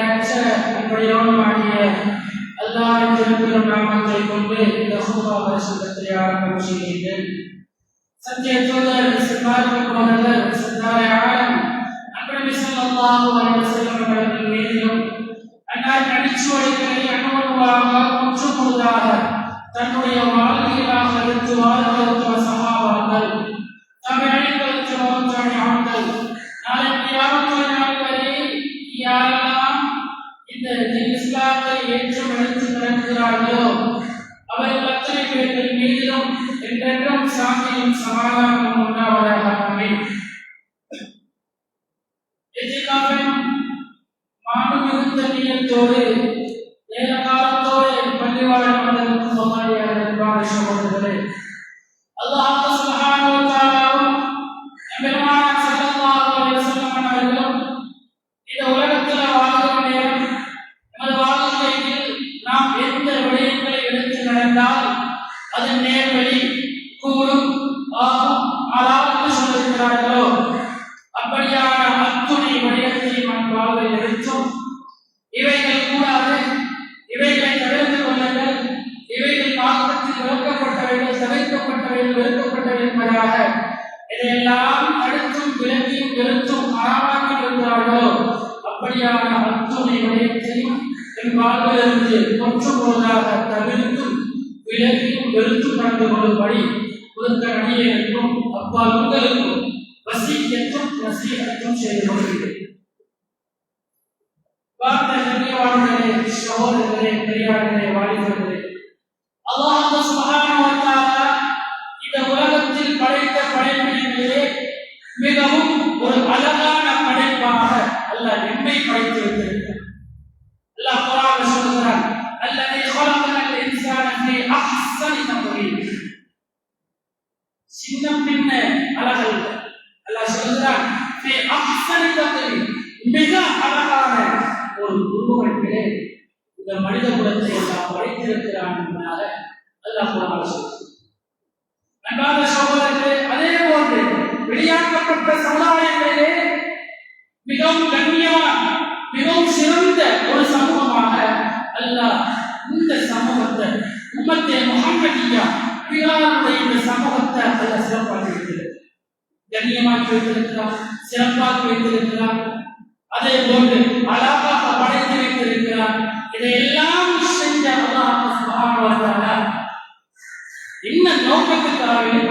நினைச்ச இப்படியோடு மாடிய அல்லாவின் திருப்பெரும் நாமத்தை கொண்டு இந்த சூதாவை சங்கத்தை ஆரம்பம் செய்கிறீர்கள் சத்திய தூதர் சித்தார்த்த குமரர் சித்தாரை ஆழம் அன்பு செல்லல்லாஹு அவர்கள் செல்வர்கள் மீதிலும் அன்னார் அடிச்சுவடைகளை அனுபவமாக முற்று முழுதாக தன்னுடைய வாழ்க்கையிலாக இருந்து வாழ்வதற்கு சகாபார்கள் தம்மை அழைப்பதற்கு மகத்தான ஆண்கள் நாளை யாரும் நாள் வரை யாரெல்லாம் இந்த இஸ்லாத்தை ஏற்று மதித்து நடக்கிறார்களோ? அவர் அத்தனை பேர்கள் மீதிலும் என்றென்றும் சாந்தியும் சமாதானமும் உண்டாவதாக. அமையும் மாண்டு மிகுந்த time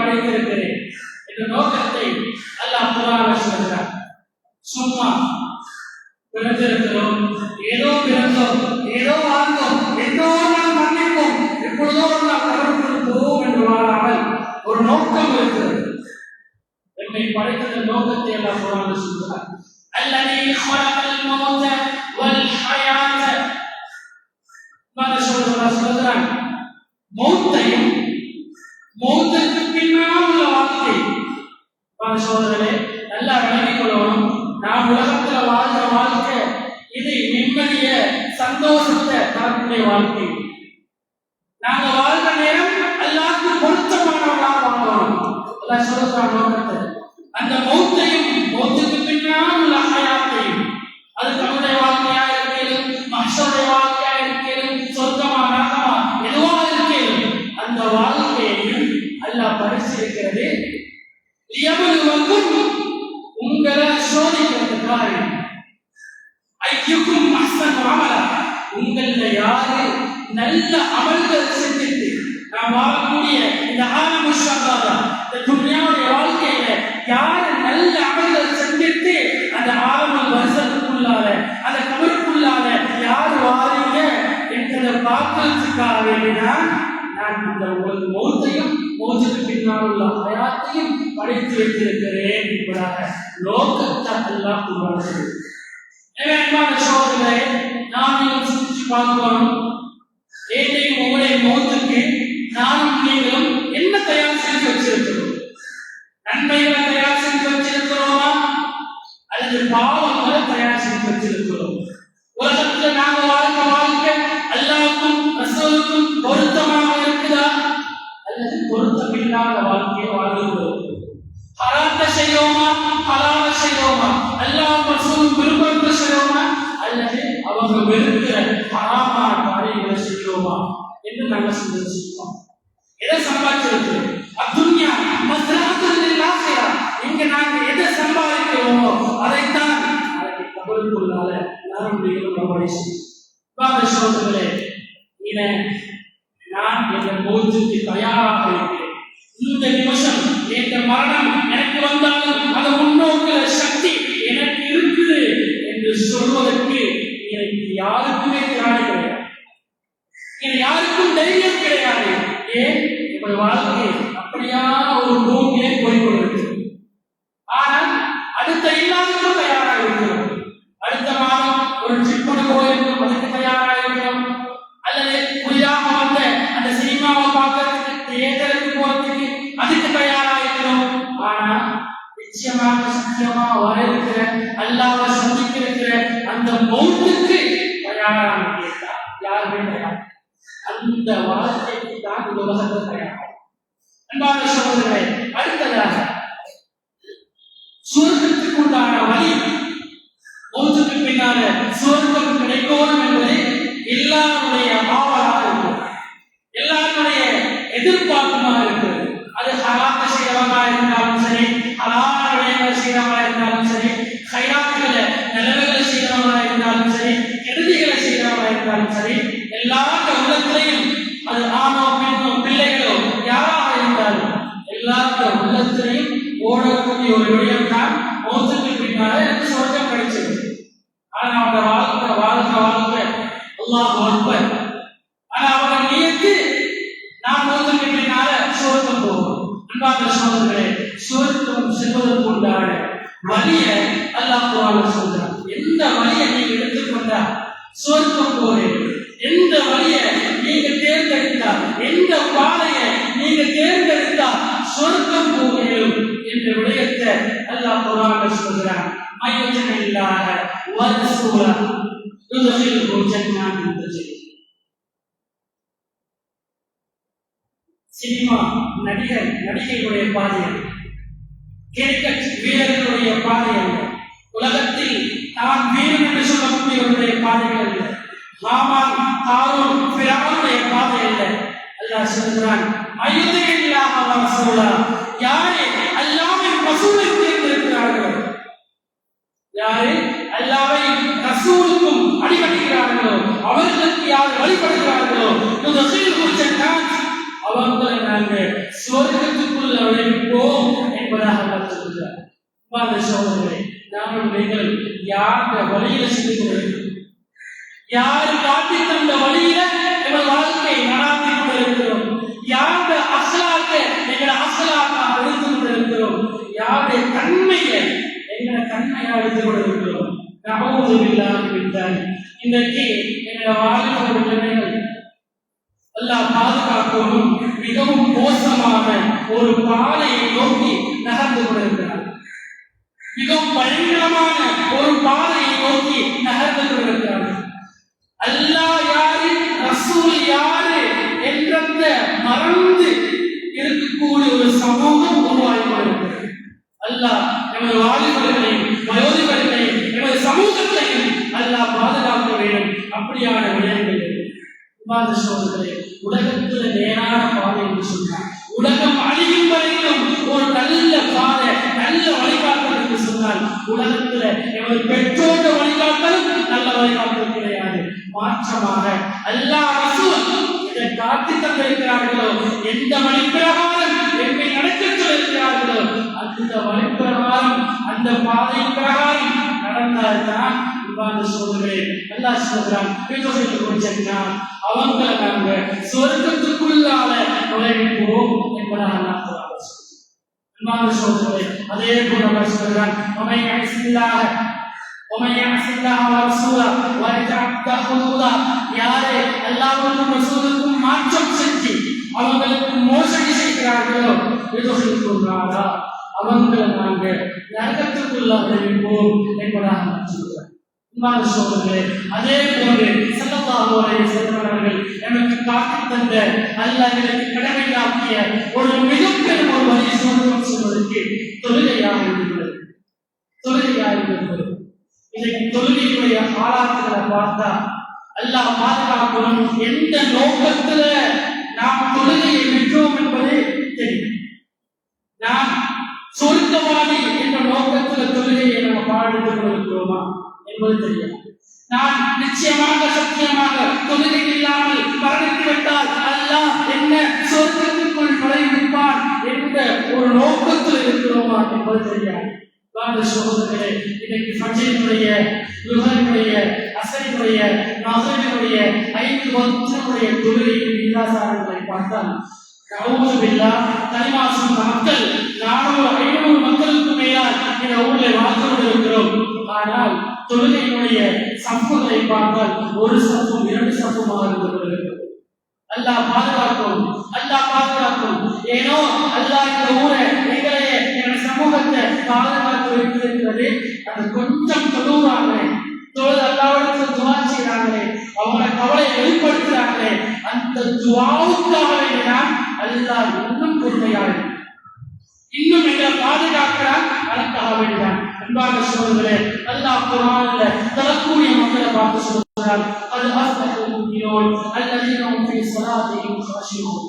see it நன்மைகளை தயார் செஞ்சு வச்சிருக்கிறோமா அல்லது பாவங்களை தயார் செஞ்சு வச்சிருக்கிறோம் உலகத்துல நாங்க வாழ்க்கை வாழ்க்கை அல்லாவுக்கும் ரசூலுக்கும் பொருத்தமாக இருக்குதா? அல்லது பொருத்தம் இல்லாத வாழ்க்கையை வாழ்கிறோம் ஹராத்த செய்யோமா ஹலால செய்யோமா அல்லாஹ் ரசூல் விருப்பத்தை செய்யோமா அல்லது அவங்க வெறுக்கிற ஹராமான காரியங்களை செய்யோமா என்று நாங்கள் சிந்திச்சிருக்கோம் எதை சம்பாதிச்சிருக்கு? அத்துன்யா மஸ்ராத்துல் லில்லாஹிரா இங்க நாங்க எதை சம்பாதிக்கிறோமோ அதைத்தான் தமிழுக்குள்ளால கபருக்குள்ளால நானும் நீங்களும் நம்முடைய வாங்க சோதர்களே இதை நான் என் மௌத்துக்கு தயாராக இருக்கிறேன் இந்த நிமிஷம் என்ற மரணம் எனக்கு வந்தாலும் அது முன்னோக்கிற சக்தி எனக்கு இருக்குது என்று சொல்வதற்கு எனக்கு யாருக்குமே திராணி கிடையாது. இது யாருக்கும் தைரியம் கிடையாது. ஏன்? இப்படி வாழ்க்கை அப்படியா ஒரு பூமியை போய்கொண்டிருக்கு இருந்தாலும் சரி எல்லாருடைய உள்ளத்திலையும் அது ஆணோ பெண்ணோ பிள்ளைகளோ யாராக இருந்தாலும் எல்லாருடைய உள்ளத்திலையும் ஓடக்கூடிய ஒரு விடயம் தான் மௌத்துக்கு பின்னால எனக்கு சொர்க்கம் கிடைச்சது ஆனா அவங்க வாழ்க்கை வாழ்க்கை வாழ்க்கை அல்லாஹ் அக்பர் ஆனா அவங்க நியத்து நான் மௌத்துக்கு பின்னால சொர்க்கம் போகும் அன்பான சோதர்களே சொர்க்கம் செல்வதற்கு உண்டான வழிய அல்லாஹ் குரான்ல சொல்றான் எந்த வழியை நீங்க எடுத்துக்கொண்டா சொர்க்கம் போறேன் எந்த வழியை நீங்க தேர்ந்தெடுத்தா எந்த பாதையை நீங்க தேர்ந்தெடுத்தா சொர்க்கம் போகிறோம் என்ற விடயத்தை அல்லாஹ் குரான்ல சொல்றான் மையஜன இல்லாத வரசூலா யுதகிலுஹு ஜன்னாத்தின் தஜ்ரி சினிமா நடிகர் நடிகைகளுடைய பாதைகள் கிரிக்கெட் வீரர்களுடைய பாதை அல்ல உலகத்தில் தான் வீரன் என்று சொல்லக்கூடியவருடைய பாதைகள் அல்ல ஹாமான் காரூன் பிராவுடைய பாதை அல்ல அல்லாஹ் சொல்கிறான் அயுதையில்லாஹ வரசூலா யாரே? அல்லாஹ்வின் ரசூலை தேர்ந்தெடுக்கிறார்களோ யாரு? அல்லாவை ரசூலுக்கும் அடிபடுகிறார்களோ அவர்களுக்கு யார் வழிபடுகிறார்களோ? யுதகிலுஹு ஜன்னாத் அவர்களை நாங்கள் சுவர்க்கத்துக்குள் நுழைப்போம் என்பதாக அல்லாஹ் சொல்கிறார். அன்பார்ந்த சகோதரர்களே நாங்கள் நீங்கள் யார் வழியில சென்று யார் காட்டி தந்த வழியில எங்கள் வாழ்க்கை நடாத்தி கொண்டிருக்கிறோம். யாருடைய அசலாக்க எங்களை அசலாக்க அழித்து கொண்டிருக்கிறோம்? யாருடைய தன்மையை எங்களை தன்மையை அழித்து கொண்டிருக்கிறோம்? நபூது இல்லாமல் இன்றைக்கு எங்களை வாழ்க்கை நிலைமைகள் அல்லாஹ் பாதுகாக்கவும் மிகவும் மோசமான ஒரு பாதையை நோக்கி நகர்ந்து கொண்டிருக்கிறார். மிகவும் பயங்கரமான ஒரு பாதையை நோக்கி நகர்ந்து கொண்டிருக்கிறார். அல்லாஹ் ரசூல் யாரு என்றத மறந்து இருக்கக்கூடிய ஒரு சமூகம் உருவாகி வருகிறது. அல்லாஹ் எமது வாலிபர்களையும் வயோதிபர்களையும் எமது சமூகத்தையும் அல்லாஹ் பாதுகாக்க வேண்டும். அப்படியான விடயங்கள் விவாத சோதர்களே உலகத்துல நேரான பாதை என்று சொன்னார். உலகம் அழியும் வரையிலும் ஒரு நல்ல பாதை நல்ல வழிகாட்டல் என்று சொன்னால் உலகத்துல எமது பெற்றோட வழிகாட்டலும் நல்ல வழிகாட்டல் கிடையாது. மாற்றமாக அல்லாஹ் காத்து தந்திருக்கிறார்களோ எந்த வழிப்பிரகாரம் என்னை நடக்க சொல்லிருக்கிறார்களோ அந்த வழிப்பிரகாரம் அந்த பாதை பிரகாரம் நடந்தால்தான் இவ்வாறு சொல்கிறேன் நல்லா சொல்கிறான் விவசாயத்தை குறிச்சிருக்கிறான் அவங்களை நாங்க சொர்க்கத்துக்குள்ளால நுழைவிப்போம் என்பதாக சொல்றாங்க அதே போல சொல்கிறான் அமைய ومن يعص الله ورسوله ويتعد حدوده யாரே அல்லாஹ்வுக்கும் ரசூலுக்கும் மாற்றம் செஞ்சு அவங்களுக்கு மோசடி செய்கிறார்களோ எதுகிறாரா அவங்களை நாங்க நரகத்துக்குள்ள அறிவிப்போம் என்பதாக நான் சொல்கிறேன் அன்பான சோதரர்களே, அதே போன்று ஸல்லல்லாஹு அலைஹி வஸல்லம் அவர்கள் எனக்கு காட்டித் தந்த அல்லாஹ் எனக்கு கடமையாக்கிய ஒரு மிகப்பெரும் ஒரு வழி சுருக்கம் சொல்வதற்கு தொழுகையாக இருக்கிறது தொழுகையாக இருக்கிறது இன்னைக்கு தொழுகையுடைய ஆளாக்குகளை பார்த்தா அல்லாஹ் பாதுகாக்கணும் எந்த நோக்கத்துல நாம் தொழுகையை விட்டோம் என்பது தெரியும். நாம் சொருக்கவாதி என்ற நோக்கத்துல தொழுகையை நம்ம பாடுத்து கொண்டிருக்கிறோமா என்பது தெரியும். நான் நிச்சயமாக சத்தியமாக தொழுகை இல்லாமல் மரணித்து விட்டால் அல்லாஹ் என்ன சொர்க்கத்திற்குள் நுழைவிப்பான் என்ற ஒரு நோக்கத்தில் இருக்கிறோமா என்பது தெரியாது. வாங்க சகோதரர்களே இன்னைக்கு ஃபஜ்ரினுடைய லுஹரினுடைய அசரினுடைய மகரினுடைய ஐந்து வக்தினுடைய தொழுகையின் விலாசாரங்களை பார்த்தால் நவுது பில்லா கலிமா மக்கள் நானூறு ஐநூறு மக்களுக்கு மேலால் இந்த ஊரில் வாழ்ந்து கொண்டிருக்கிறோம் ஆனால் தொழுகையினுடைய சம்புகளை பார்த்தால் ஒரு சப்பும் இரண்டு சப்புமாக இருந்து கொண்டிருக்கிறது அல்லாஹ் பாதுகாக்கும் அல்லாஹ் பாதுகாக்கும் ஏனோ அல்லாஹ் இந்த ஊரை எங்களையே சமூகத்தை பாதுகாத்து வைத்திருக்கிறது. அது கொஞ்சம் தொழுவாங்களே தொழுது அல்லாவிடத்தில் துவா செய்கிறாங்களே அவங்கள கவலை வெளிப்படுத்துறாங்களே அந்த துவாவுக்காக வேண்டிதான் அல்லா இன்னும் பொறுமையாக இன்னும் எங்களை பாதுகாக்கிறார். அதற்காக வேண்டிதான். அன்பாக சொல்கிறே அல்லாஹ் குரான்ல தரக்கூடிய மக்களை பார்த்து சொல்கிறார். அது அஸ்தகல் முக்மினூன் அல்லதீன ஹும் ஃபீ ஸலாத்திஹிம் காஷிஊன்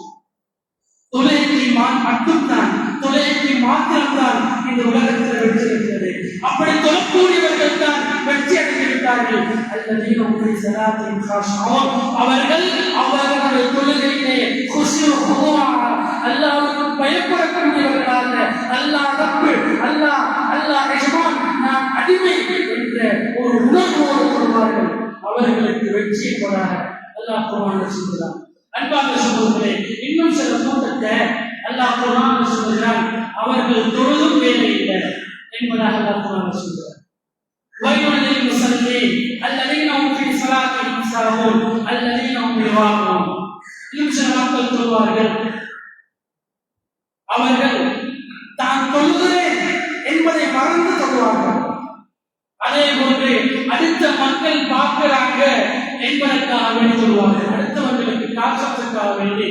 மட்டும்தான் தொலைக்கு மாத்திரம்தான் இந்த உலகத்தில் வெற்றி இருக்கிறது அப்படி தொழக்கூடியவர்கள் தான் வெற்றி அடைந்துவிட்டார்கள் அல்லதீன ஹும் ஃபீ ஸலாத்திஹிம் காஷிஊன் அவர்கள் அவர்களுடைய தொழுகையிலே குஷு அல்லாவுக்கு பயப்படக்கூடியவர்களாக அல்லா ரப்பு அல்லா அல்லா எஜமான் நான் அடிமை என்ற ஒரு உணர்வோடு கொள்வார்கள். அவர்களுக்கு வெற்றி கொடாக அல்லாஹ் குர்ஆன்ல சொல்கிறார் அன்பாக சொல்லுகிறே இன்னும் சில கூட்டத்தை அல்லாஹ் குர்ஆன்ல சொல்கிறார் அவர்கள் தொழுதும் வேலை இல்லை என்பதாக அல்லாஹ் குர்ஆன்ல சொல்கிறார் ويل للمصلين الذين هم في صلاتهم ساهون الذين هم يراءون இன்னும் சில மக்கள் சொல்வார்கள் அவர்கள் தான் தொழுகிறேன் என்பதை மறந்து தொழுவார்கள் அதே போன்று அடுத்த மக்கள் பார்க்கிறாங்க என்பதற்காக வேண்டி சொல்வார்கள் அடுத்தவர்களுக்கு காட்சத்துக்காக வேண்டி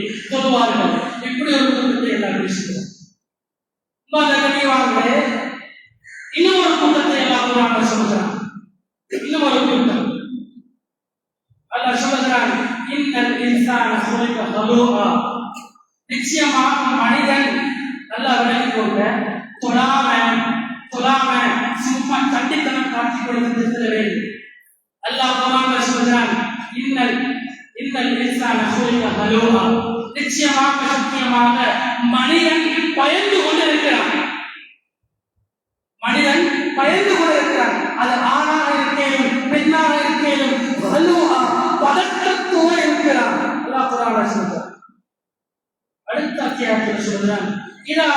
கனிவாங்களே இன்னும் ஒரு கூட்டத்தை எல்லாம் குரான் சொல்கிறான் இன்னும் ஒரு கூட்டம். அல்லாஹ் சொல்கிறான் இன்னல் இன்சான சுலிக ஹலூஆ நிச்சயமாக மனிதன் நல்லா விலகி கொண்ட தொழாம தொழாம சும்மா தண்டித்தனம் காட்டிக் கொடுத்து வேண்டும். அல்லாஹ் குர்ஆன்ல சொல்றான் இன்னல் இன்னல் இன்சான சுலிக ஹலூஆ நிச்சயமாக சத்தியமாக மனிதன் பயந்து கொண்டிருக்கிறான். மனிதன் பயந்து கொண்டிருக்கிறான். அது ஆணாக இருக்கேனும் பெண்ணாக இருக்கேனும் வலுவா பதட்டத்தோடு இருக்கிறான். அல்லாஹ் குர்ஆன்ல சொல்றான். அடுத்த அத்தியாயத்தில் சொல்றான் இதா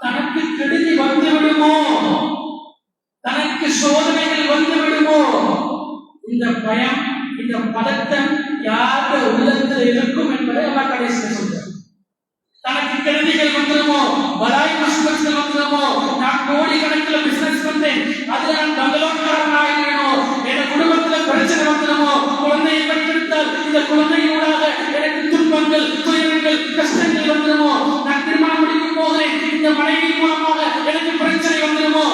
தனக்கு கெடுதி வந்து விடுமோ? தனக்கு சோதனைகள் வந்து விடுமோ? இந்த பயம் இந்த பதட்டம் யாருடைய உள்ளத்தில் இருக்கும் என்பதை எல்லாம் கடைசியில் சொல்றார் தனக்கு கெடுதிகள் வந்துருமோ வராய் முஸ்லிம்கள் வந்துருமோ நான் கோடி கணக்கில் பிசினஸ் பண்றேன். அதுல நான் பங்களோட்காரன் என் குடும்பத்துல பிரச்சனை வந்துருமோ குழந்தையை பெற்றெடுத்தால் இந்த குழந்தையோடாக எனக்கு துன்பங்கள் துயரங்கள் கஷ்டங்கள் வந்துருமோ நான் திருமணம் முடிக்கும் போது இந்த மனைவி மூலமாக எனக்கு பிரச்சனை வந்துருமோ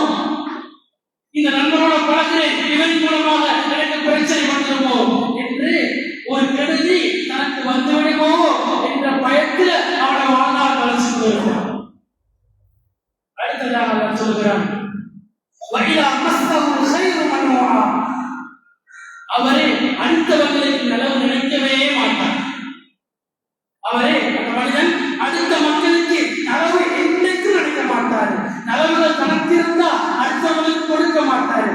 இந்த நண்பரோட பழகிறேன் இவன் மூலமாக எனக்கு பிரச்சனை ஒரு கெடுதி தனக்கு வந்துவிடுமோ என்ற பயத்தில் அவனை வாழ்நாள் கலைச்சு போயிருக்கான் அடுத்ததாக அவன் சொல்கிறான் வயலா அமஸ்தம் செய்து பண்ணுவான் அவரை அடுத்தவர்களுக்கு நிலவு நினைக்கவே மாட்டான் அவரே மனிதன் அடுத்த மக்களுக்கு நலவு என்றைக்கும் நினைக்க மாட்டார். நலவுகள் தனக்கு இருந்தா அடுத்தவங்களுக்கு கொடுக்க மாட்டார்.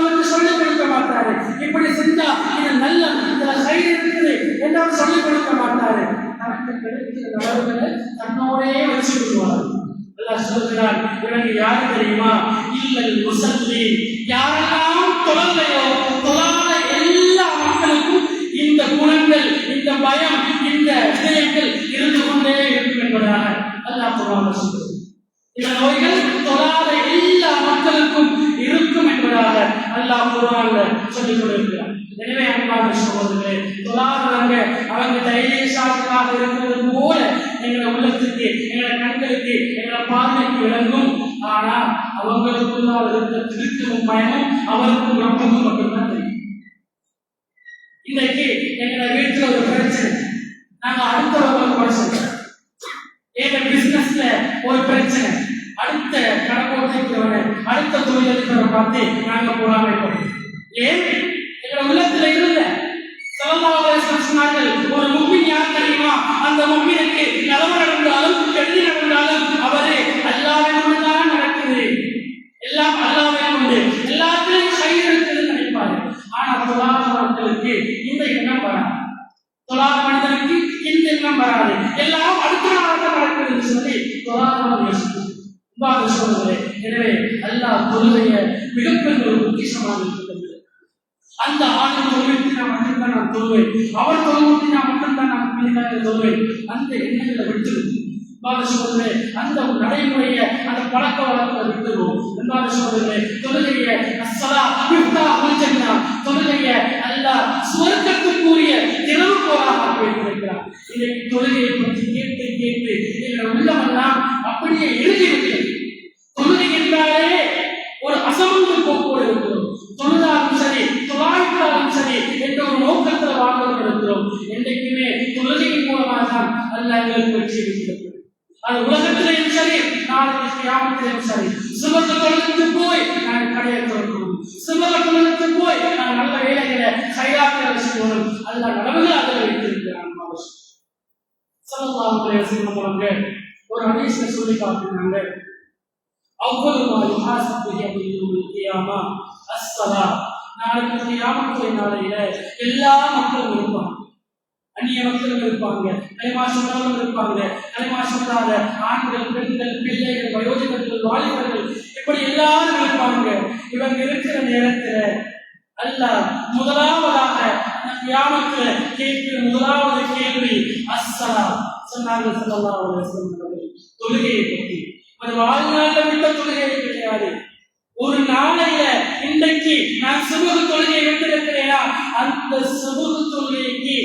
அடுத்தவங்களுக்கு சொல்லிக் கொடுக்க மாட்டாரு. இப்படி செஞ்சா இது நல்ல இதுல சைடு இருக்குது என்றாலும் சொல்லிக் கொடுக்க மாட்டாரு. தன்னோடே வச்சு விடுவார். அல்லாஹ் சொல்கிறார் இவங்க யாரு தெரியுமா? இல்லல் முசல்லி யாரெல்லாம் தொழலையோ தொழாத எல்லா மக்களுக்கும் இந்த குணங்கள் இந்த பயம் இந்த விஷயங்கள் இருந்து கொண்டே இருக்கும் என்பதாக அல்லாஹ் குர்ஆன்ல சொல்கிறது இந்த நோய்கள் தொழாத எல்லா மக்களுக்கும் இருக்கும் என்பதாக அல்லாஹ் குர்ஆன்ல சொல்லிக் கொண்டிருக்கிறார் எனவே அன்பான சகோதரர்களே தொழாதவங்க அவங்க தைரியசாலிகளாக இருக்கிறது போல எங்களை உள்ளத்துக்கு எங்களை கண்களுக்கு எங்களை பார்வைக்கு விளங்கும் ஆனா அவங்களுக்குள்ளால் இருக்கிற திருத்தமும் பயமும் அவருக்கும் ரொம்பவும் மட்டும்தான் தெரியும். இன்னைக்கு எங்களை வீட்டுல ஒரு பிரச்சனை. நாங்க அடுத்தவங்க குறை சொல்றோம். எங்க பிசினஸ்ல ஒரு பிரச்சனை. அடுத்த தொழிலதிபரை பார்த்து நாங்க பொறாமைப்படுறோம் ஏன்? எங்க உள்ளத்துல இருந்த சலமாவதேசம் சொன்னார்கள் ஒரு மும்மின் யார் தெரியுமா? அந்த மும்மினுக்கு நலவு நடந்தாலும் கெடுதி நடந்தாலும் அவரே அல்லாவே கொண்டுதான் நடக்குது. எல்லாம் அல்லாவே கொண்டு எல்லாத்திலையும் கை இருக்குதுன்னு நினைப்பாரு. ஆனா தொழாத மக்களுக்கு இந்த எண்ணம் வராது. தொழாத மனிதனுக்கு இந்த எண்ணம் வராது. எல்லாம் அடுத்த நாளாக நடக்குதுன்னு சொல்லி தொழாதவன் யோசிக்கும். ரொம்ப சோதரே எனவே அல்லாஹ் தொழுகைய மிகப்பெரிய ஒரு பொக்கிஷமாக இருக்கிறது அந்த ஆணை தொழுவைக்கு நான் மட்டும்தான் நான் தொழுவேன் அவர் தொழுவுக்கு நான் மட்டும்தான் நான் பிள்ளைக்காக தொழுவேன் அந்த எண்ணங்களை விட்டுருது அன்பான சோதரே அந்த நடைமுறைய அந்த பழக்க வழக்கத்தை விட்டுருவோம் அன்பான சோதரே தொழுகைய அஸ்ஸலா அபிப்தா உல் தொழுகைய அல்லாஹ் சுவர்க்கத்துக்குரிய திறவுகோலாக ஆக்கி வைத்திருக்கிறார் இதை தொழுகையை பற்றி கேட்டு கேட்டு எங்கள் உள்ளமெல்லாம் அப்படியே எழுதிவிட்டது அது உலகத்திலையும் சரி நாளைக்கு கியாமத்திலேயும் சரி. சுமந்த தொழிலுக்கு போய் நாங்கள் கடையை திறக்கணும் சுமந்த தொழிலுக்கு போய் நாங்கள் நல்ல வேலைகளை கையாக்க செய்யணும் அல்ல நடவுகள் அதில் வைத்திருக்கிறான் சல்லல்லாஹு அலைஹி ஒரு ஹதீஸ்ல சொல்லி காட்டினாங்க அவ்வளவு மா யுஹாசப் பிஹி நாளைக்கு கியாமத்துடைய நாளையில எல்லா மக்களும் இருப்பாங்க. அந்நிய மக்களும் இருப்பாங்க. கலிமா சொன்னவர்களும் இருப்பாங்க. கலிமா சொல்லாத ஆண்கள் பெண்கள் பிள்ளைகள் வயோதிகர்கள் வாலிபர்கள் இப்படி எல்லாரும் இருப்பாங்க. இவங்க இருக்கிற நேரத்துல அல்ல முதலாவதாக அந்த கியாமத்துல கேட்கிற முதலாவது கேள்வி அஸ்ஸலா சொன்னாங்க சொல்லலாம் தொழுகையை பற்றி. அது வாழ்நாளில் விட்ட தொழுகை கிடையாது ஒரு நாளைய இன்றைக்கு நான் சுமூக தொழுகை விட்டிருக்கிறேனா அந்த சுமூக தொழுகைக்கு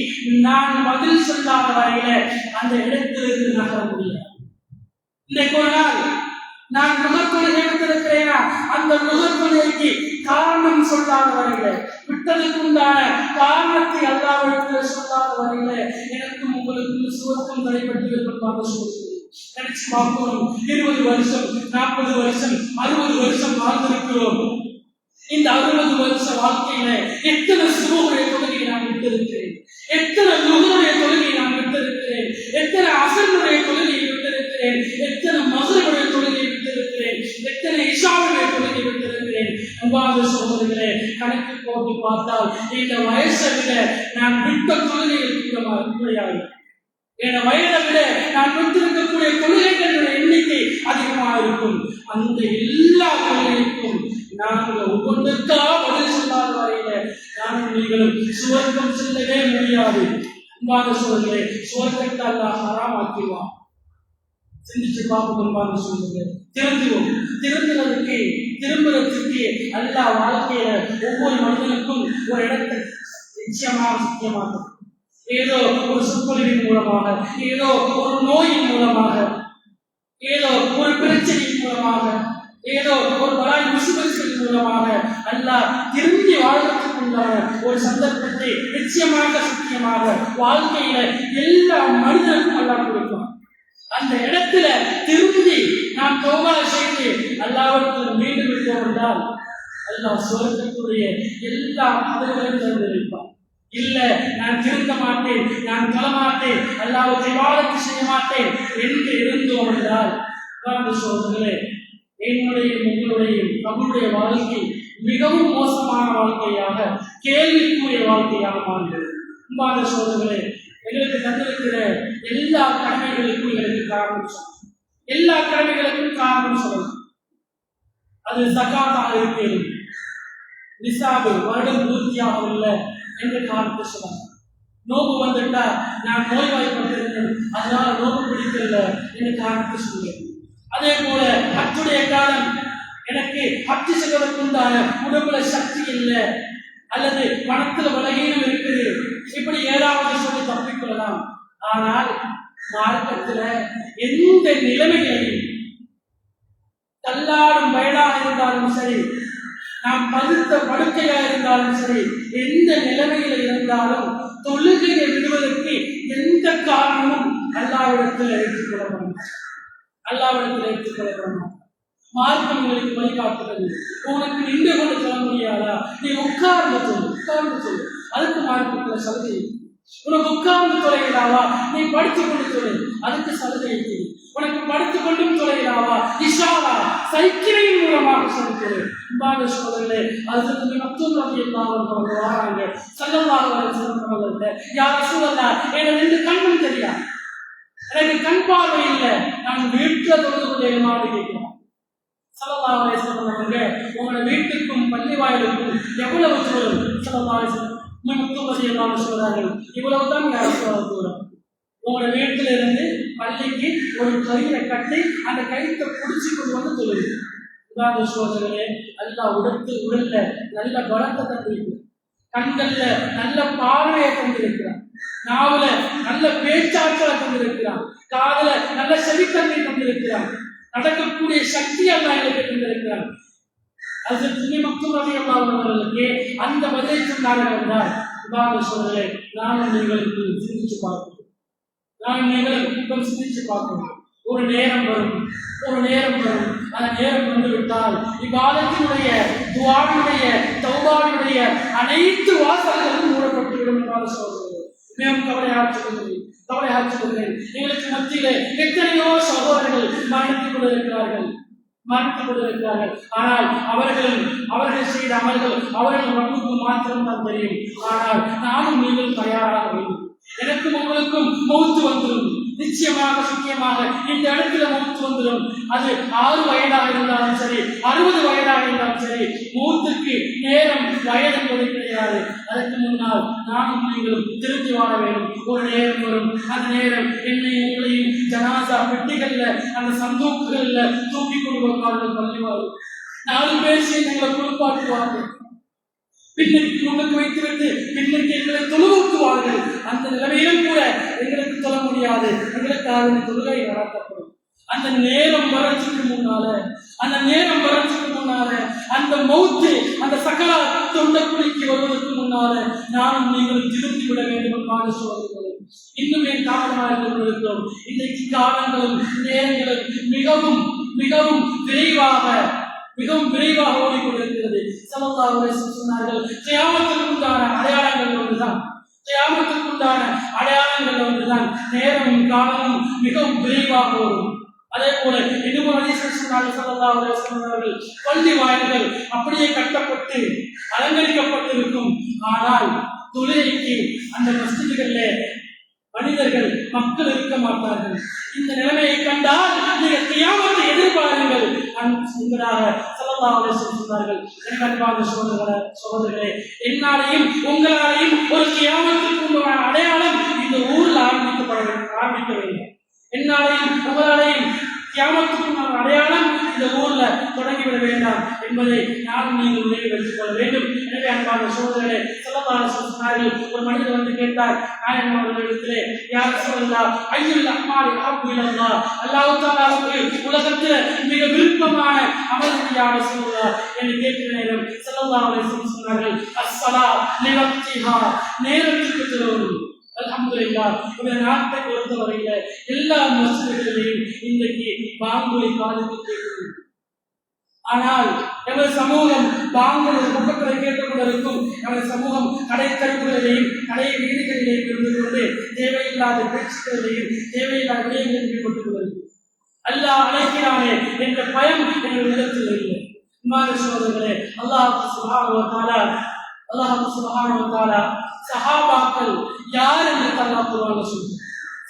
நான் பதில் சொல்லாத வரையில அந்த இடத்திலிருந்து நகர முடியாது இன்றைக்கு ஒரு நாள் நான் நுகர்த்தொழுகை எடுத்திருக்கிறேனா அந்த நுகர்த்தொழுகைக்கு காரணம் சொல்லாத வரையில விட்டதுக்கு உண்டான காரணத்தை அல்லாவிடத்தில் சொல்லாத வரையில எனக்கும் உங்களுக்கும் சுவர்க்கம் தடைப்பட்டு இருப்பதாக சொல்லுங்கள். நினைச்சு பார்க்கிறோம் இருபது வருஷம் நாற்பது வருஷம் அறுபது வருஷம் வாழ்ந்திருக்கிறோம். இந்த அறுபது வருஷ வாழ்க்கையில எத்தனை சுருடைய தொழுகையை நான் விட்டிருக்கிறேன்? எத்தனை நுகருடைய தொழுகையை நான் விட்டிருக்கிறேன்? எத்தனை அசனுடைய தொழுகையை விட்டிருக்கிறேன்? எத்தனை மகளுடைய தொழுகையை விட்டிருக்கிறேன்? எத்தனை இஷாவுடைய தொழுகையை விட்டிருக்கிறேன்? அன்பான சகோதரிகளே கணக்கு போட்டு பார்த்தால் இந்த வயசை விட நான் விட்ட தொழுகையில் கூடமாக என வயதை விட நான் விட்டிருக்கக்கூடிய கொள்கைகளுடைய எண்ணிக்கை அதிகமாக இருக்கும். அந்த எல்லா கொள்கைக்கும் நாங்கள் ஒவ்வொன்றுக்கா பதில் சொல்லாத வரையில நானும் நீங்களும் சுவர்க்கம் செல்லவே முடியாது. அன்பான சோதனை சுவர்க்கத்தை அல்லாஹ் ஹராமாக்கிடுவான். சிந்திச்சு பார்ப்போம் அன்பான சோதனை திருந்துவோம் திருந்துறதுக்கு திரும்புறதுக்கு அல்லாஹ் வாழ்க்கையில ஒவ்வொரு மனிதனுக்கும் ஒரு இடத்தை நிச்சயமாக சத்தியமாகும் ஏதோ ஒரு சொற்பொழிவின் மூலமாக ஏதோ ஒரு நோயின் மூலமாக ஏதோ ஒரு பிரச்சனையின் மூலமாக ஏதோ ஒரு பலாய் முசுபத்தின் மூலமாக அல்லாஹ் திரும்பி வாழ்வதற்குண்டான ஒரு சந்தர்ப்பத்தை நிச்சயமாக சத்தியமாக வாழ்க்கையில எல்லா மனிதனுக்கும் அல்லாஹ் கொடுக்கும் அந்த இடத்துல திரும்பி நாம் தௌபா செய்து அல்லாவிடத்தில் மீண்டும் விட்டோம் என்றால் அல்லாஹ் சுரத்துக்குரிய எல்லா குறைவையும் திறந்து வைப்பான் இல்ல நான் திருந்த மாட்டேன் நான் தொழமாட்டேன் அல்லாவுக்கு விவாதத்தை செய்ய மாட்டேன் என்று இருந்தோம் என்றால் சோதர்களே என்னுடைய உங்களுடைய நம்முடைய வாழ்க்கை மிகவும் மோசமான வாழ்க்கையாக கேள்விக்குரிய வாழ்க்கையாக மாறுகிறது அன்பார்ந்த சோதர்களே எங்களுக்கு தந்திருக்கிற எல்லா கடமைகளுக்கும் எங்களுக்கு காரணம் சொல்லணும். எல்லா கடமைகளுக்கும் காரணம் சொல்லணும். அது சகாத்தாக இருக்கிறது. நிசாபு வருடம் உள்ள என்று காரணத்தை சொல்லலாம் நோம்பு வந்துட்டா நான் நோய்வாய்ப்பட்டிருந்தேன் அதனால நோக்கு பிடிக்கல என்று காரணத்தை சொல்லுவேன் அதே போல அச்சுடைய காலம் எனக்கு ஹஜ்ஜு செய்வதற்குண்டான உடம்புல சக்தி இல்லை அல்லது பணத்துல பலகீனம் இருக்குது. இப்படி ஏதாவது சொல்லி தப்பிக்கொள்ளலாம் ஆனால் மார்க்கத்துல எந்த நிலைமைகளையும் தள்ளாடும் வயதாக இருந்தாலும் சரி நாம் படுத்த படுக்கையா இருந்தாலும் சரி எந்த நிலைமையில இருந்தாலும் தொழுகையை விடுவதற்கு எந்த காரணமும் அல்லாவிடத்தில் ஏற்றுக்கொள்ளப்படும். அல்லாவிடத்தில் ஏற்றுக்கொள்ளப்படும். மார்க்கம் உங்களுக்கு வழிகாட்டுகிறது உனக்கு நின்று கொண்டு சொல்ல முடியாதா? நீ உட்கார்ந்து சொல் உட்கார்ந்து சொல் அதுக்கு மார்க்கத்தில் சலுகை. உனக்கு உட்கார்ந்து தொலைகிறாவா? நீ படித்து கொண்டு சொல்லு. அதுக்கு சலுகை படுத்துக் கொண்டும் தொலைகிறாவா இஷாவா சைக்கிளின் மூலமாக சொல்லுகிறது இம்பாத சோதர்களே அது மத்தொரு நபி எல்லாம் அவங்க வராங்க. சல்லல்லாஹு அலைஹி வஸல்லம் யார் சூழல்லா எனக்கு ரெண்டு கண்ணும் தெரியாது எனக்கு கண் பார்வை இல்லை. நான் வீட்டில் தொழுது கொண்டே மாறி கேட்கிறோம். சல்லல்லாஹு அலைஹி வஸல்லம் அவங்க உங்களோட வீட்டுக்கும் பள்ளி வாயிலுக்கும் எவ்வளவு தூரம்? சல்லல்லாஹு அலைஹி வஸல்லம் முத்துமதி எல்லாம் சொல்றார்கள் இவ்வளவுதான் யார் சொல்ல தூரம். உங்களோட வீட்டிலிருந்து பள்ளிக்கு ஒரு கயிறை கட்டி அந்த கயிற்றை பிடிச்சி கொண்டு வந்து தொழுது. உதாரண சோதனையே அல்லா உடத்து உடல்ல நல்ல பலத்தை தந்திருக்கு கண்கள்ல நல்ல பார்வையை தந்திருக்கிறான். நாவல நல்ல பேச்சாற்றலை தந்திருக்கிறான். காதல நல்ல செவித்தன்மை தந்திருக்கிறான். நடக்கக்கூடிய சக்தி அல்லா எனக்கு தந்திருக்கிறான். அது துணி மக்கள் ரவி அவர்களுக்கு அந்த பதிலை சொன்னார்கள் என்றால் உதாரண சோதனை நானும் நீங்கள் சிந்திச்சு பார்க்கணும் நான் நீங்கள் கொஞ்சம் சிந்திச்சு பார்க்கணும். ஒரு நேரம் வரும். ஒரு நேரம் வரும். அந்த நேரம் வந்து விட்டால் இவ்வாதத்தினுடைய துவாவினுடைய தௌபாவினுடைய அனைத்து வாசல்களும் மூடப்பட்டுவிடும் என்றால் சொல்றது மேலும் கவலை ஆற்றுகிறேன் கவலை ஆற்றுகிறேன் எங்களுக்கு மத்தியிலே எத்தனையோ சகோதரர்கள் மரணித்துக் கொண்டிருக்கிறார்கள். மரணித்துக் கொண்டிருக்கிறார்கள். ஆனால் அவர்கள் அவர்கள் செய்த அமல்கள் அவர்கள் ரப்புக்கு மாத்திரம் தான் தெரியும். ஆனால் நானும் நீங்கள் தயாராக வேண்டும். எனக்கும் உங்களுக்கும் மௌத்து வந்துடும் நிச்சயமாக சத்தியமாக இந்த இடத்துல மௌத்து வந்துடும் அது ஆறு வயதாக இருந்தாலும் சரி அறுபது வயதாக இருந்தாலும் சரி மௌத்துக்கு நேரம் வயது என்பது கிடையாது. அதற்கு முன்னால் நானும் நீங்களும் திரும்பி வாழ வேண்டும். ஒரு நேரம் வரும். அந்த நேரம் என்னை உங்களையும் ஜனாசா பெட்டிகள்ல அந்த சந்தூக்குகள்ல தூக்கி கொண்டு வருவார்கள் பள்ளி நாலு பேர் சேர்ந்து எங்களை குளிப்பாட்டுவார்கள். பின்னுக்கு முன்னுக்கு வைத்துவிட்டு பின்னைக்கு எங்களை தொழுவுக்குவார்கள் அந்த நிலைமையிலும் கூட எங்களுக்கு சொல்ல முடியாது. எங்களுக்கு தொழுகை நடத்தப்படும். அந்த நேரம் வறட்சிக்கு முன்னால அந்த நேரம் வறட்சிக்கு முன்னால அந்த மௌத்து அந்த சகலா தொண்ட குழிக்கு வருவதற்கு முன்னால நானும் நீங்களும் திரும்பி விட வேண்டும் என்று சொல்லுங்கள் இன்னும் என் காரணமாக கொண்டிருக்கிறோம். இன்றைக்கு காலங்களும் நேரங்களும் மிகவும் மிகவும் விரைவாக மிகவும் விரைவாக ஓடிக்கொண்டிருக்கிறது. சல்லல்லாஹு சொன்னார்கள் கியாமத்துக்கு உண்டான அடையாளங்கள் ஒன்றுதான். கியாமத்துக்கு உண்டான அடையாளங்கள் ஒன்றுதான். நேரமும் காலமும் மிகவும் விரைவாக வரும் அதே போல இன்னும் சொன்னார்கள் பள்ளி வாயில்கள் அப்படியே கட்டப்பட்டு அலங்கரிக்கப்பட்டிருக்கும். ஆனால் துளைக்கு அந்த மஸ்திகளில் மனிதர்கள் மக்கள் இருக்க மாட்டார்கள். இந்த நிலைமையை கண்டால் நீங்கள் தியாகத்தை எதிர்பாருங்கள். என்பதாக ஸல்லல்லாஹு சொன்னார்கள். எனக்கு அன்பான சகோதர என்னாலையும் உங்களாலையும் ஒரு தியாகத்துக்கு உண்டான அடையாளம் இந்த ஊரில் ஆரம்பிக்கப்பட ஆரம்பிக்க வேண்டும். என்னாலையும் உங்களாலையும் தியாகத்துக்கு உண்டான அடையாளம் இந்த ஊர்ல தொடங்கிவிட வேண்டாம். என்பதை நானும் நீங்கள் நினைவு வைத்துக் கொள்ள வேண்டும்? எனவே அன்பான சோதரர்களே சொல்லலாம் சொன்னார்கள் ஒரு மனிதர் வந்து கேட்டார் நாயகம் அவர்களிடத்திலே யார் சொல்லா ஐயுல் அம்மாடி ஆப்பு இல்லல்லா அல்லாஹ் உலகத்தில் மிக விருப்பமான அமல் யார் சொல்லா என்று கேட்கிற நேரம் சொல்லலாம் சொன்னார்கள் அஸ்ஸலா லிவக்திஹா. நேரத்துக்கு திருவரும் அல்ஹம்துலில்லாஹ் இந்த நாட்டை பொறுத்தவரையில எல்லா மசூதிகளிலும் இன்றைக்கு பாங்குலை பாதிப்பு கேட்கிறது ஆனால் எமது சமூகம் பாங்குல் ஒரு கேட்டுக்கொண்டிருக்கும் எமது சமூகம் கடை கருப்புகளிலேயும் கடை வீடுகளிலேயும் இருந்து கொண்டு தேவையில்லாத பேச்சுக்களிலேயும் தேவையில்லாத விடயங்களில் ஈடுபட்டுக் கொண்டிருக்கும் அல்லாஹ் அழைக்கிறானே என்ற பயம் எங்கள் உள்ளத்தில் இல்லை. இம்மாத சோதர்களே அல்லாஹ் சுபஹானஹு அல்லாஹ் சுபஹானஹு சஹாபாக்கள் யார் என்று அல்லாஹ் சொல்லு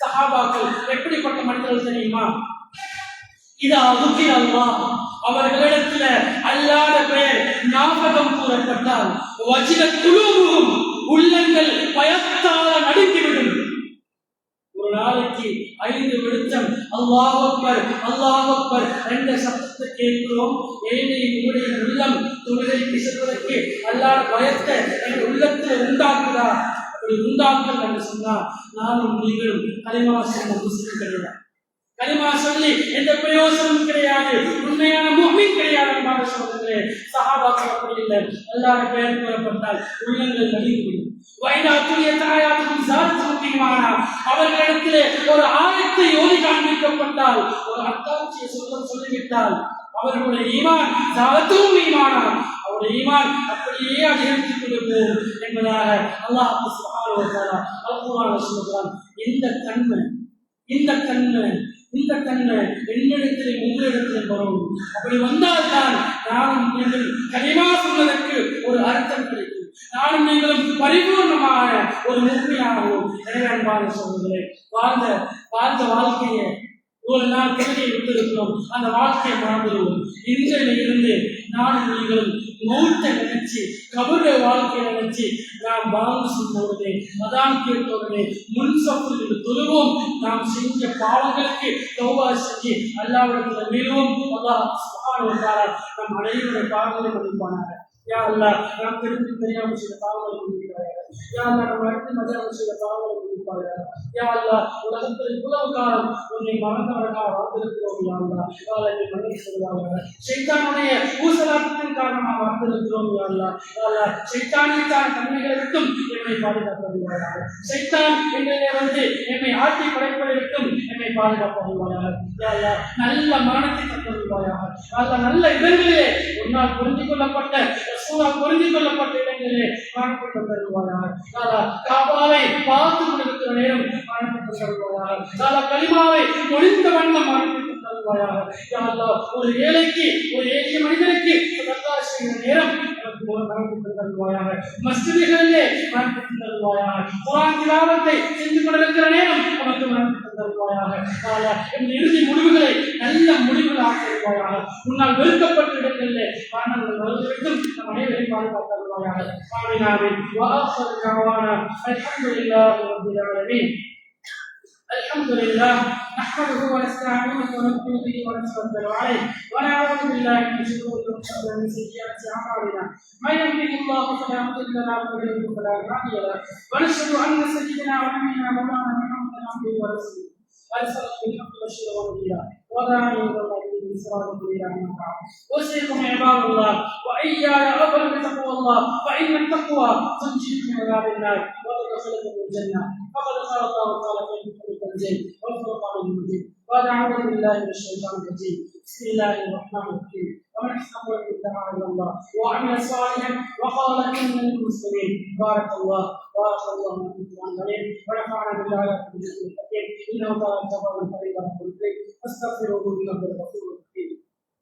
சஹாபாக்கள் எப்படிப்பட்ட மனிதர்கள் தெரியுமா? இதா அதுக்கி அல்லாஹ் அவர்களிடத்துல அல்லாத பெயர் ஞாபகம் கூறப்பட்டால் வஜில குழுவும் உள்ளங்கள் பயத்தால நடுங்கிவிடும். ஒரு நாளைக்கு ஐந்து வெளிச்சம் அல்லாஹப்பர் அல்லாஹப்பர் அல்லாஹ் என்ற சத்தத்தை கேட்கிறோம். ஏழை உங்களுடைய உள்ளம் தொழுகைக்கு செல்வதற்கு அல்லாத பயத்தை என் உள்ளத்தில் உண்டாக்குதா அப்படி உண்டாக்கல் என்று சொன்னால் நானும் நீங்களும் கலிமா சேர்ந்த முஸ்லிம் கிடையாது கலிமா சொல்லி எந்த பிரயோசனமும் கிடையாது. உண்மையான முகமின் கிடையாது என்பதாக சொல்கிறே சஹாபாக்கள் அப்படி இல்லை அல்லாத பெயர் கூறப்பட்டால் உள்ளங்கள் நடுங்கிவிடும் வைதாத்துடைய தாயாத்தும் சாத்துவமான அவர்களிடத்திலே ஒரு ஆயத்தை ஓதி காண்பிக்கப்பட்டால் ஒரு அத்தாட்சியை சொல்ல சொல்லிவிட்டால் அவர்களுடைய ஈமான் சாத்தும் ஈமானார் அவருடைய ஈமான் அப்படியே அதிகரித்துக் கொண்டு என்பதாக அல்லாஹ் சுகாரா வ தஆலா சொல்கிறான் இந்த தன்மை இந்த தன்மை இந்த தன்மை என்னிடத்தில் உங்களிடத்தில் வரும். அப்படி வந்தால்தான் நானும் நீங்கள் கனிமா சொன்னதற்கு ஒரு அர்த்தம் கிடைக்கும். நானும் நீங்களும் பரிபூர்ணமான ஒரு முழுமையாகவும் எனவே அன்பான சொல்லுங்களே வாழ்ந்த வாழ்ந்த வாழ்க்கையை ஒரு நாள் திருடியை விட்டிருக்கிறோம். அந்த வாழ்க்கையை மறந்துடுவோம். இன்றையிலிருந்து நானும் நீங்களும் மௌத்தை நினைச்சு கபருடைய வாழ்க்கையை நினைச்சு நாம் வாழ்ந்து சொன்னவர்களே அதான் கேட்டவர்களே முன் சப்புக்கு தொழுவோம். நாம் செஞ்ச பாவங்களுக்கு தௌவா செஞ்சு அல்லாவிடத்தில் மீளுவோம் அல்லாஹ் நம் அனைவருடைய பாவங்களை மன்னிப்பானாக. யா அல்லாஹ் நாம் தெரிந்து தெரியாமல் சில பாவங்களை மன்னிப்பாயாக. யா அல்லாஹ் நம்ம அடுத்து மதியானம் சில பாவங்களை மன்னிப்பாயாக. யா அல்லாஹ் உலகத்தில் இவ்வளவு காலம் உன்னை மறந்தவர்களாக வாழ்ந்திருக்கிறோம் யா அல்லாஹ் யா அல்லாஹ் என்னை மன்னித்து சொல்வாங்க ஷைத்தானுடைய ஊசலாட்டத்தின் காரணமாக வாழ்ந்திருக்கிறோம் யா அல்லாஹ் யா அல்லாஹ் ஷைத்தானிற்கான தன்மைகளை விட்டும் என்னை பாதுகாப்பதாக ஷைத்தான் எங்களை வந்து என்னை ஆட்டி படைப்பதை விட்டும் என்னை பாதுகாப்பதாக யா அல்லாஹ் நல்ல மரணத்தை தந்தருவாயாக யா நல்ல இடங்களிலே உன்னால் புரிந்து கொள்ளப்பட்ட ரசூலால் புரிந்து கொள்ளப்பட்ட இடங்களிலே மரணப்பட்டு தருவாயாக பார்த்து கொண்டிருக்கிற நேரம் மரணப்பட்டு வண்ணம் தருவாயாக. யா அல்லாஹ் ஒரு ஏழைக்கு ஒரு ஏழை மனிதனுக்கு சதக்கா செய்கிற நேரம் எனக்கு ஒரு மரணப்பட்டு தருவாயாக. மஸ்ஜிதுகளிலே மரணப்பட்டு தருவாயாக. குரான் திலாவத்தை செஞ்சு கொண்டிருக்கிற நேரம் உனக்கு மரணப்பட்டு தருவாயாக. என் இறுதி முடிவுகளை நல்ல உன்னால் வெறுக்கப்பட்ட இடங்களிலே மாணவர்கள் வருவதற்கும் நம் அனைவரையும் பாதுகாத்து தருவாயாக. வாசல் காவான அல்ஹம்துலில்லாஹி ரப்பில் ஆலமீன். الحمد لله نحمده ونستعينه ونؤمن به ونتوكل عليه. ونعوذ بالله من شرور أنفسنا ومن سيئات أعمالنا. من يهده الله فلا مضل له ومن يضلل فلا هادي له. ونشهد أن سيدنا ونبينا مولانا محمدا عبده ورسوله. ارسله بالحق بشيرا ونذيرا وداعيا إلى الله باذن سراجا منيرا أما بعد. أوصيكم عباد الله وإياي أولا بتقوى الله فإن التقوى تنجيكم من عذاب النار وتدخلكم الجنة. فقد قال الله تعالى في المجيد والفرقان المجيد. قال أعوذ بالله من الشيطان الرجيم. بسم الله الرحمن الرحيم. ومن أحسن من دعا إلى الله وعمل صالحا وقال إن المسلمين بارك الله بارك الله في القرآن الكريم ونفعنا بالآيات من الحكيم. إنه تعالى تبارك الحبيب رب الكريم أستغفره إنه الغفور